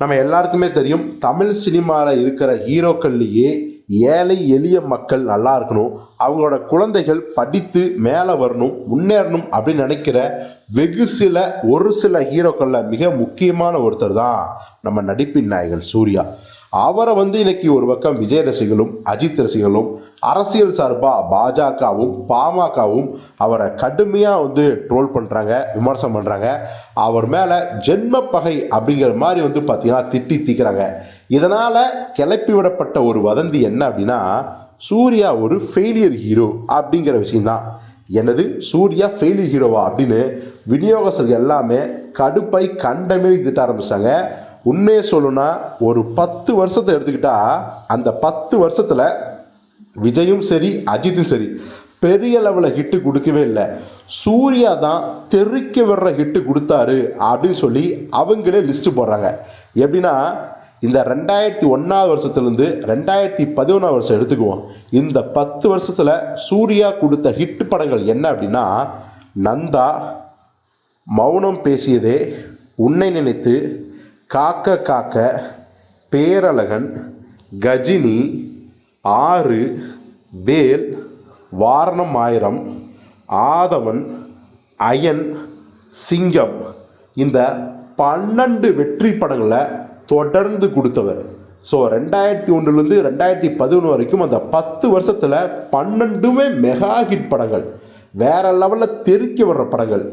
நம்ம எல்லாருக்குமே தெரியும் தமிழ் சினிமாவில் இருக்கிற ஹீரோக்கள்லேயே ஏழை எளிய மக்கள் நல்லா இருக்கணும். அவங்களோட குழந்தைகள் படித்து மேலே வரணும் முன்னேறணும் அப்படின்னு நினைக்கிற வெகு சில ஒரு சில ஹீரோக்களில் மிக முக்கியமான ஒருத்தர் தான் நம்ம நடிப்பின் நாயகன் சூர்யா. அவரை வந்து இன்னைக்கு ஒரு பக்கம் விஜய் ரசிகர்களும் அஜித் ரசிகர்களும் அரசியல் சார்பாக பாஜகவும் பாமகவும் அவரை கடுமையாக வந்து ட்ரோல் பண்ணுறாங்க விமர்சனம் பண்ணுறாங்க அவர் மேலே ஜென்ம பகை அப்படிங்கிற மாதிரி வந்து பார்த்திங்கன்னா திட்டி தீக்கிறாங்க. இதனால் கிளப்பி விடப்பட்ட ஒரு வதந்தி என்ன அப்படின்னா சூர்யா ஒரு ஃபெயிலியர் ஹீரோ அப்படிங்கிற விஷயம்தான். எனது சூர்யா ஃபெயிலியர் ஹீரோவா அப்படின்னு விநியோகஸ்தர்கள் எல்லாமே கடுப்பை கண்டமே திட்ட ஆரம்பிச்சாங்க. உண்மையை சொல்லணும்னா ஒரு பத்து வருஷத்தை எடுத்துக்கிட்டா அந்த பத்து வருஷத்தில் விஜயும் சரி அஜித்தும் சரி பெரிய லெவலில் ஹிட்டு கொடுக்கவே இல்லை. சூர்யா தான் தெறிக்க விடுற ஹிட்டு கொடுத்தாரு அப்படின்னு சொல்லி அவங்களே லிஸ்ட்டு போடுறாங்க. எப்படின்னா இந்த ரெண்டாயிரத்தி ஒன்றாவது வருஷத்துலேருந்து ரெண்டாயிரத்தி பதினொன்றாவது வருஷம் எடுத்துக்குவோம். இந்த பத்து வருஷத்தில் சூர்யா கொடுத்த ஹிட் படங்கள் என்ன அப்படின்னா நந்தா மௌனம் பேசியதே உன்னை நினைத்து காக்க காக்க பேரழகன் கஜினி ஆறு வேல் வாரணம் ஆயிரம் ஆதவன் அயன் சிங்கம். இந்த பன்னெண்டு வெற்றி படங்களை தொடர்ந்து கொடுத்தவர். ஸோ ரெண்டாயிரத்தி ஒன்றுலேருந்து ரெண்டாயிரத்தி பதினொன்று வரைக்கும் அந்த பத்து வருஷத்தில் பன்னெண்டுமே மெகா ஹிட் படங்கள். வேற லெவலில் தெருக்கி வர்ற படங்கள்.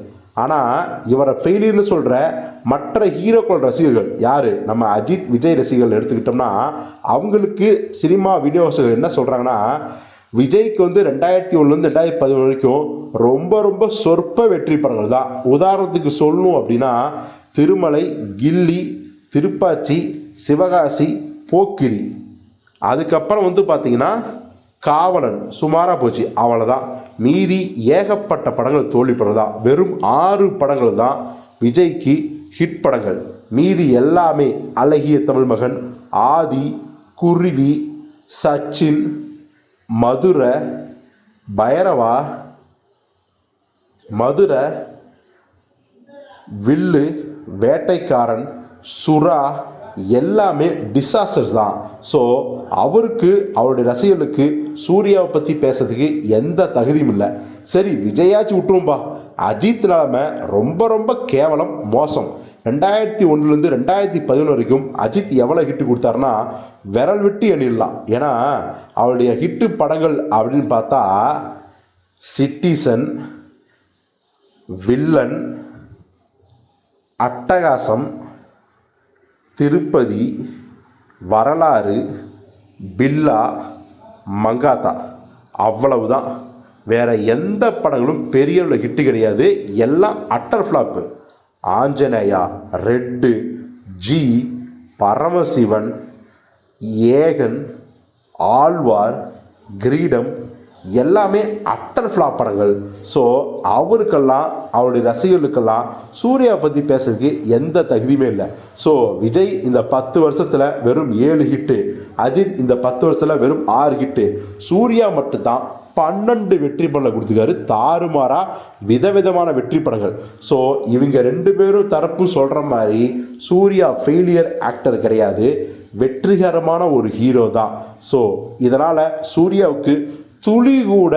ஆனால் இவரை ஃபெயிலியர்னு சொல்கிற மற்ற ஹீரோக்கள் ரசிகர்கள் யார்? நம்ம அஜித் விஜய் ரசிகர்கள் எடுத்துக்கிட்டோம்னா அவங்களுக்கு சினிமா விநியோகஸ்தர்கள் என்ன சொல்கிறாங்கன்னா விஜய்க்கு வந்து ரெண்டாயிரத்தி ஒன்றுலேருந்து ரெண்டாயிரத்தி பதினொன்று வரைக்கும் ரொம்ப ரொம்ப சொற்ப வெற்றி படங்கள் தான். உதாரணத்துக்கு சொல்லணும் அப்படின்னா திருமலை கில்லி திருப்பாச்சி சிவகாசி போக்கிரி. அதுக்கப்புறம் வந்து பார்த்தீங்கன்னா காவலன் சுமாராக போச்சு. அவ்வளோதான் மீதி ஏகப்பட்ட படங்கள் தோல்வி படம் தான் வெறும் ஆறு படங்கள் தான் விஜய்க்கு ஹிட் படங்கள். மீதி எல்லாமே அழகிய தமிழ் மகன் ஆதி குருவி சச்சின் மதுரை பைரவா மதுரை வில்லு வேட்டைக்காரன் சுறா எல்லாமே டிசாஸ்டர்ஸ் தான். ஸோ அவருக்கு அவருடைய ரசிகர்களுக்கு சூர்யாவை பற்றி பேசுறதுக்கு எந்த தகுதியும் இல்லை. சரி விஜயாச்சு விட்டுரும்பா அஜித் நிலமை ரொம்ப ரொம்ப கேவலம் மோசம். ரெண்டாயிரத்தி ஒன்றுலேருந்து ரெண்டாயிரத்தி பதினொன்று வரைக்கும் அஜித் எவ்வளோ ஹிட்டு கொடுத்தாருன்னா விரல் விட்டு எண்ணிடலாம். ஏன்னா அவருடைய ஹிட்டு படங்கள் அப்படின்னு பார்த்தா சிட்டிசன் வில்லன் அட்டகாசம் திருப்பதி வரலாறு பில்லா மங்காத்தா. அவ்வளவுதான். வேற எந்த படங்களும் பெரிய அளவில் ஹிட்டு கிடையாது. எல்லாம் utter flop Aanjaneya Red Ji Paramasivan Aegan Aalwar Kireedam எல்லாமே அட்டர் ஃப்ளாப் படங்கள். ஸோ அவருக்கெல்லாம் அவருடைய ரசிகர்களுக்கெல்லாம் சூர்யா பற்றி பேசுறதுக்கு எந்த தகுதியுமே இல்லை. ஸோ விஜய் இந்த பத்து வருஷத்தில் வெறும் ஏழு ஹிட்டு அஜித் இந்த பத்து வருஷத்தில் வெறும் ஆறு ஹிட்டு சூர்யா மட்டும்தான் பன்னெண்டு வெற்றி படங்களை கொடுத்துருக்காரு. தாறுமாறாக விதவிதமான வெற்றி படங்கள். ஸோ இவங்க ரெண்டு பேரும் தரப்பு சொல்கிற மாதிரி சூர்யா ஃபெயிலியர் ஆக்டர் கிடையாது. வெற்றிகரமான ஒரு ஹீரோ தான். ஸோ இதனால் சூர்யாவுக்கு துளி கூட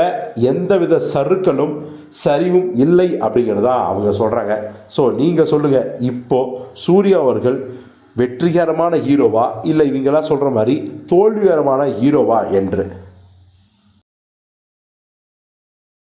எந்தவித சறுக்களும் சரிவும் இல்லை அப்படிங்கிறதா அவங்க சொல்கிறாங்க ஸோ நீங்கள் சொல்லுங்கள் இப்போது சூர்யா அவர்கள் வெற்றிகரமான ஹீரோவா இல்லை இவங்கெல்லாம் சொல்கிற மாதிரி தோல்விகரமான ஹீரோவா என்று?